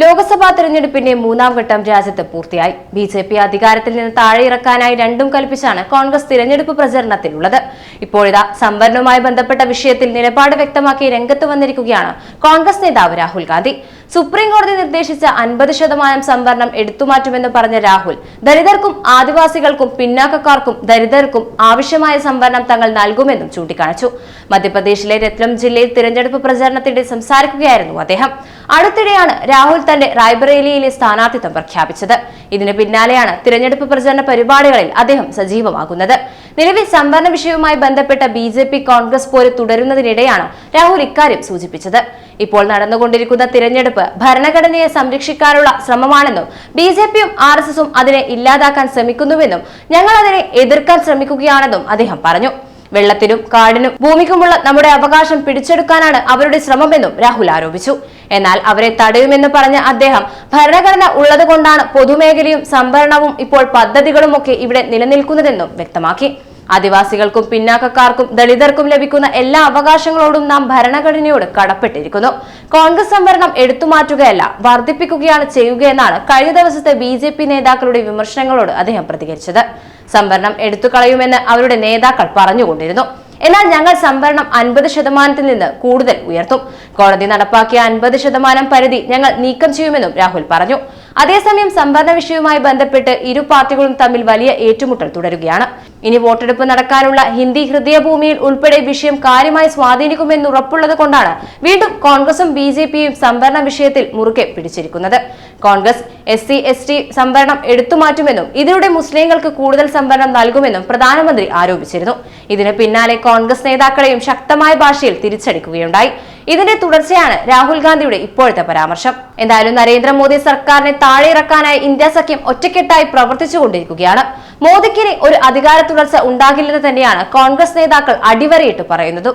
ലോക്സഭാ തെരഞ്ഞെടുപ്പിന്റെ മൂന്നാം ഘട്ടം രാജ്യത്ത് പൂർത്തിയായി. ബി ജെ പി അധികാരത്തിൽ നിന്ന് താഴെ ഇറക്കാനായി രണ്ടും കൽപ്പിച്ചാണ് കോൺഗ്രസ് തിരഞ്ഞെടുപ്പ് പ്രചരണത്തിലുള്ളത്. ഇപ്പോഴിതാ സംവരണവുമായി ബന്ധപ്പെട്ട വിഷയത്തിൽ നിലപാട് വ്യക്തമാക്കി രംഗത്ത് വന്നിരിക്കുകയാണ് കോൺഗ്രസ് നേതാവ് രാഹുൽ ഗാന്ധി. സുപ്രീം കോടതി നിർദ്ദേശിച്ച അൻപത് ശതമാനം സംവരണം എടുത്തുമാറ്റുമെന്ന് പറഞ്ഞ രാഹുൽ ദരിതർക്കും ആദിവാസികൾക്കും പിന്നാക്കക്കാർക്കും ദരിദ്രർക്കും ആവശ്യമായ സംവരണം തങ്ങൾ നൽകുമെന്നും ചൂണ്ടിക്കാണിച്ചു. മധ്യപ്രദേശിലെ രത്ലം ജില്ലയിൽ തിരഞ്ഞെടുപ്പ് പ്രചരണത്തിനിടെ സംസാരിക്കുകയായിരുന്നു അദ്ദേഹം. അടുത്തിടെയാണ് രാഹുൽ തന്റെ റായ്ബറേലിയിലെ സ്ഥാനാർത്ഥിത്വം പ്രഖ്യാപിച്ചത്. ഇതിന് പിന്നാലെയാണ് തിരഞ്ഞെടുപ്പ് പ്രചരണ പരിപാടികളിൽ അദ്ദേഹം സജീവമാകുന്നത്. നിലവിൽ സംവരണ വിഷയവുമായി ബന്ധപ്പെട്ട ബി ജെ പി കോൺഗ്രസ് പോര് തുടരുന്നതിനിടെയാണ് രാഹുൽ ഇക്കാര്യം സൂചിപ്പിച്ചത്. ഇപ്പോൾ നടന്നുകൊണ്ടിരിക്കുന്ന തിരഞ്ഞെടുപ്പ് ഭരണഘടനയെ സംരക്ഷിക്കാനുള്ള ശ്രമമാണെന്നും ബി ജെ പിയും ആർ എസ് എസും അതിനെ ഇല്ലാതാക്കാൻ ശ്രമിക്കുന്നുവെന്നും ഞങ്ങൾ അതിനെ എതിർക്കാൻ ശ്രമിക്കുകയാണെന്നും അദ്ദേഹം പറഞ്ഞു. വെള്ളത്തിനും കാടിനും ഭൂമിക്കുമുള്ള നമ്മുടെ അവകാശം പിടിച്ചെടുക്കാനാണ് അവരുടെ ശ്രമമെന്നും രാഹുൽ ആരോപിച്ചു. എന്നാൽ അവരെ തടയുമെന്ന് പറഞ്ഞ അദ്ദേഹം ഭരണഘടന ഉള്ളതുകൊണ്ടാണ് പൊതുമേഖലയും സംഭരണവും ഇപ്പോൾ പദ്ധതികളുമൊക്കെ ഇവിടെ നിലനിൽക്കുന്നതെന്നും വ്യക്തമാക്കി. ആദിവാസികൾക്കും പിന്നാക്കക്കാർക്കും ദളിതർക്കും ലഭിക്കുന്ന എല്ലാ അവകാശങ്ങളോടും നാം ഭരണഘടനയോട് കടപ്പെട്ടിരിക്കുന്നു. കോൺഗ്രസ് സംവരണം എടുത്തുമാറ്റുകയല്ല വർദ്ധിപ്പിക്കുകയാണ് ചെയ്യുകയെന്നാണ് കഴിഞ്ഞ ദിവസത്തെ ബി ജെ പി നേതാക്കളുടെ വിമർശനങ്ങളോട് അദ്ദേഹം പ്രതികരിച്ചത്. സംവരണം എടുത്തു കളയുമെന്ന് അവരുടെ നേതാക്കൾ പറഞ്ഞുകൊണ്ടിരുന്നു. എന്നാൽ ഞങ്ങൾ സംവരണം അൻപത് ശതമാനത്തിൽ നിന്ന് കൂടുതൽ ഉയർത്തും. കോടതി നടപ്പാക്കിയ അൻപത് ശതമാനം പരിധി ഞങ്ങൾ നീക്കം ചെയ്യുമെന്നും രാഹുൽ പറഞ്ഞു. അതേസമയം സംവരണ വിഷയവുമായി ബന്ധപ്പെട്ട് ഇരു പാർട്ടികളും തമ്മിൽ വലിയ ഏറ്റുമുട്ടൽ തുടരുകയാണ്. ഇനി വോട്ടെടുപ്പ് നടക്കാനുള്ള ഹിന്ദി ഹൃദയഭൂമിയിൽ ഉൾപ്പെടെ വിഷയം കാര്യമായി സ്വാധീനിക്കുമെന്ന് ഉറപ്പുള്ളത് കൊണ്ടാണ് വീണ്ടും കോൺഗ്രസും ബി ജെ പിയും സംവരണ വിഷയത്തിൽ മുറുകെ പിടിച്ചിരിക്കുന്നത്. Congress S C S T സംവരണം എടുത്തുമാറ്റുമെന്നും ഇതിലൂടെ മുസ്ലിങ്ങൾക്ക് കൂടുതൽ സംവരണം നൽകുമെന്നും പ്രധാനമന്ത്രി ആരോപിച്ചിരുന്നു. ഇതിന് പിന്നാലെ കോൺഗ്രസ് നേതാക്കളെയും ശക്തമായ ഭാഷയിൽ തിരിച്ചടിക്കുകയുണ്ടായി. ഇതിന്റെ തുടർച്ചയാണ് രാഹുൽ ഗാന്ധിയുടെ ഇപ്പോഴത്തെ പരാമർശം. എന്തായാലും നരേന്ദ്രമോദി സർക്കാരിനെ താഴെ ഇറക്കാനായി ഇന്ത്യ സഖ്യം ഒറ്റക്കെട്ടായി പ്രവർത്തിച്ചുകൊണ്ടിരിക്കുകയാണ് മോദിക്കിനി ഒരു അധികാര തുടർച്ച ഉണ്ടാകില്ലെന്ന് തന്നെയാണ് കോൺഗ്രസ് നേതാക്കൾ അടിവരയിട്ട് പറയുന്നത്.